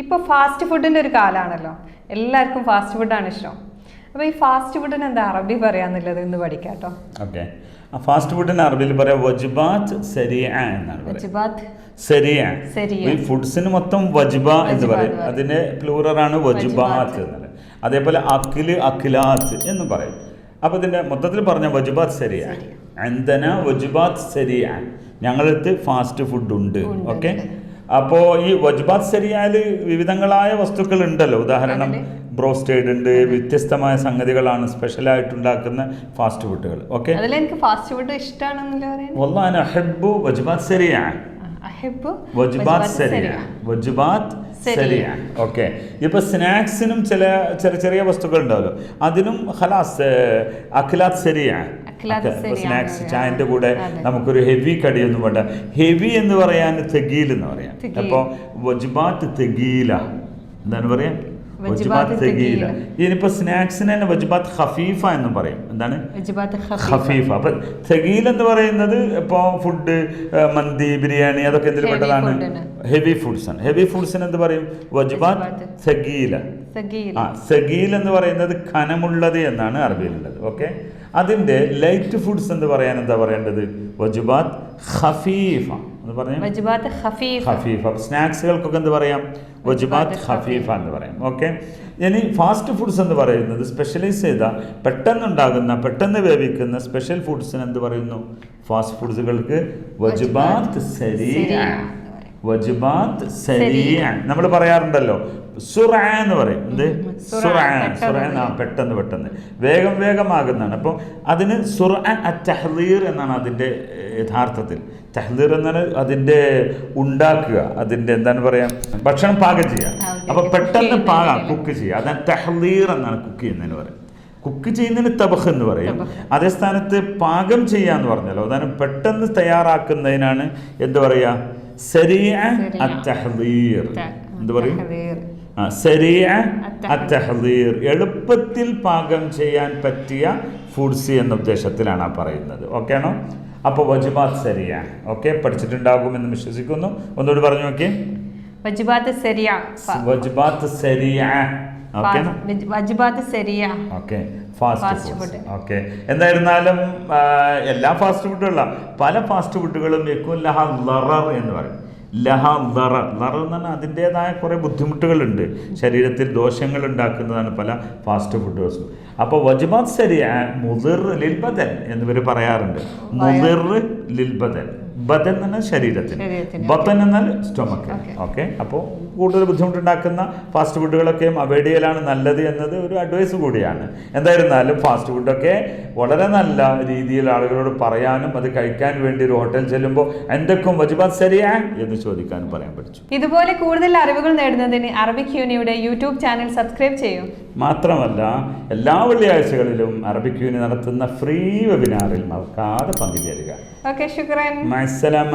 ഇപ്പോൾ ഫാസ്റ്റ് ഫുഡിന്റെ ഒരു കാലമാണല്ലോ എല്ലാവർക്കും ഫാസ്റ്റ് ഫുഡാണ് ഇഷ്ടം. അപ്പോൾ ഈ ഫാസ്റ്റ് ഫുഡിന് എന്താ അറബി പറയാന്നുള്ളത് ഇന്ന് പഠിക്കാം കേട്ടോ. ഓക്കെ ഫാസ്റ്റ് ഫുഡിന് അറബിയിൽ പറയാം വജ്ബാത്ത് സരിയ എന്നാണ് വജിബാത്ത് സരിയ. ഈ ഫുഡ്സിന് മൊത്തം വജ്ബ എന്ന് പറയും. അതിന്റെ പറയും. വജ്ബാത്ത് എന്ന് പറയുന്നത് അതേപോലെ അഖിൽ അഖിലാത്ത് എന്ന് പറയും. അപ്പോൾ ഇതിന്റെ മൊത്തത്തിൽ പറഞ്ഞ വജ്ബാത്ത് ശരിയാണ് അന്തന വജ്ബാത്ത് ശരിയാണ് ഞങ്ങളടുത്ത് ഫാസ്റ്റ് ഫുഡ് ഉണ്ട്. ഓക്കെ. അപ്പോ ഈ വജ്ബാത് ശരിയായാൽ വിവിധങ്ങളായ വസ്തുക്കൾ ഉണ്ടല്ലോ. ഉദാഹരണം ബ്രോസ്റ്റേഡ് ഉണ്ട് വ്യത്യസ്തമായ സംഗതികളാണ് സ്പെഷ്യലായിട്ട് ഉണ്ടാക്കുന്ന ഫാസ്റ്റ് ഫുഡുകൾ. ഓക്കെ? Fast food okay. ഇപ്പൊ സ്നാക്സിനും ചില ചെറിയ ചെറിയ വസ്തുക്കൾ ഉണ്ടാവല്ലോ. അതിനും ഹലാസ് അഖിലാത് ശരിയാണ് സ്നാക്സ്. ചായന്റെ കൂടെ നമുക്കൊരു ഹെവി കടിയൊന്നും വേണ്ട. ഹെവി എന്ന് പറയാൻ തെഗീൽ എന്ന് പറയാം. അപ്പൊ വജ്ബാത്ത് തെഗീല എന്താണ് പറയാ? വജ്ബാത്ത് തെഗീല. ഇനിയിപ്പോ സ്നാക്സിന് തന്നെ വജ്ബാത്ത് ഖഫീഫ എന്നും പറയും. എന്താണ്? ഹഫീഫ ഖഫീഫ. അപ്പൊ തെഗീൽ എന്ന് പറയുന്നത് ഇപ്പോൾ ഫുഡ് മന്തി ബിരിയാണി അതൊക്കെ എന്തിൽ Heavy പെട്ടതാണ്? ഹെവി ഫുഡ്സ് ആണ്. ഹെവി ഫുഡ്സിന് എന്ത് പറയും? വജുബാത്ത്. തെഗീല സഗീൽ ആ സഗീൽ എന്ന് പറയുന്നത് ഖനമുള്ളത് എന്നാണ് അറബിയിലുള്ളത്. ഓക്കെ അതിന്റെ ലൈറ്റ് ഫുഡ്സ് എന്ന് പറയാൻ എന്താ പറയേണ്ടത്? വജുബാത്ത് ഖഫീഫ. എന്ന് പറഞ്ഞാൽ? ഖഫീഫ്. സ്നാക്സുകൾക്കൊക്കെ എന്ത് പറയാം? വജുബാത്ത് ഖഫീഫ. എന്ന് പറയാം. ഓക്കെ ഇനി ഫാസ്റ്റ് ഫുഡ്സ് എന്ന് പറയുന്നത് സ്പെഷ്യലൈസ് ചെയ്ത പെട്ടെന്നുണ്ടാകുന്ന പെട്ടെന്ന് വേവിക്കുന്ന സ്പെഷ്യൽ ഫുഡ്സിന് എന്ത് പറയുന്നു? ഫാസ്റ്റ് ഫുഡ്സുകൾക്ക് വജുബാത്ത് എന്ന് പറയും. വജുബാത്ത്. നമ്മൾ പറയാറുണ്ടല്ലോ സുറ എന്ന് പറയും. എന്ത്? സുറ, സുറ പെട്ടെന്ന് ആ, പെട്ടെന്ന് പെട്ടെന്ന്. വേഗം വേഗമാകുന്നതാണ്. അപ്പോൾ അതിന് സുറ തഹ്ലീർ എന്നാണ് അതിന്റെ യഥാർത്ഥത്തിൽ. തഹ്ലീർ എന്നാണ് അതിന്റെ ഉണ്ടാക്കുക. അതിന്റെ എന്താണ് പറയാ? ഭക്ഷണം പാകം ചെയ്യുക. അപ്പൊ അപ്പോൾ പെട്ടെന്ന് പാക കുക്ക് ചെയ്യുക. അതാണ് തഹ്ലീർ എന്നാണ് കുക്ക് ചെയ്യുന്നതിന് പറയുന്നത്. കുക്ക് ചെയ്യുന്നതിന് തബഹ് എന്ന് പറയും. അതേ സ്ഥാനത്ത് പാകം ചെയ്യാന്ന് പറഞ്ഞല്ലോ. അതാണ് പെട്ടെന്ന് തയ്യാറാക്കുന്നതിനാണ് എന്താ പറയാ അത്തഹദീർ. എന്ത് പറയും. അത്തഹ്ലീർ എളുപ്പത്തിൽ പാകം ചെയ്യാൻ പറ്റിയ ഫുഡ്സ് എന്ന ഉദ്ദേശത്തിലാണ് ആ പറയുന്നത്. ഓക്കെ ആണോ? അപ്പോൾ വജുബാത്ത് സരിയ ഓക്കെ പഠിച്ചിട്ടുണ്ടാകുമെന്ന് വിശ്വസിക്കുന്നു. ഒന്നുകൂടി പറഞ്ഞു നോക്കി. വജുബാത്ത് സരിയ വജുബാത്ത് സരിയ വജിബാത്ത് സരിയ. Okay fast food. ഓക്കെ എന്തായിരുന്നാലും എല്ലാ ഫാസ്റ്റ് ഫുഡുള്ള പല ഫാസ്റ്റ് ഫുഡുകളും യക്കും ലഹ ലറർ എന്ന് പറയും. ലഹ ലറർ ലറർ എന്ന് പറഞ്ഞാൽ അതിന്റെതായ കുറേ ബുദ്ധിമുട്ടുകളുണ്ട്. ശരീരത്തിൽ ദോഷങ്ങൾ ഉണ്ടാക്കുന്നതാണ് പല ഫാസ്റ്റ് ഫുഡുകളും അപ്പോൾ വജുബാത്ത് ശരിയ മുതിർ ലിൽബദൻ എന്നിവർ പറയാറുണ്ട്. മുതിർ ലിൽബദൻ ബദൻ. എന്ന് പറഞ്ഞാൽ ശരീരത്തിന് ബത്തൻ എന്നാൽ സ്റ്റൊമക്ക്. ഓക്കെ അപ്പോൾ കൂടുതൽ ബുദ്ധിമുട്ടുണ്ടാക്കുന്ന ഫാസ്റ്റ് ഫുഡുകളൊക്കെയും അവോയ്ഡ് ചെയ്യലാണ് നല്ലത് എന്നത് ഒരു അഡ്വൈസ് കൂടിയാണ്. എന്തായിരുന്നാലും ഫാസ്റ്റ് ഫുഡൊക്കെ വളരെ നല്ല രീതിയിൽ ആളുകളോട് പറയാനും അത് കഴിക്കാൻ വേണ്ടി ഒരു ഹോട്ടൽ ചെല്ലുമ്പോൾ എന്തൊക്കെ വജുബാത്ത് ശരിയാ എന്ന് ചോദിക്കാനും പറയാൻ പഠിച്ചു ഇതുപോലെ കൂടുതൽ അറിവുകൾ നേടുന്നതിന് അറബിക് യൂണിയുടെ യൂട്യൂബ് ചാനൽ സബ്സ്ക്രൈബ് ചെയ്യൂ. മാത്രമല്ല എല്ലാ വെള്ളിയാഴ്ചകളിലും അറബിക് യൂണി നടത്തുന്ന ഫ്രീ വെബിനാറിൽ മറക്കാതെ പങ്കുചേരുക. ഓക്കെ ശുക്രൻ. മത്സലമ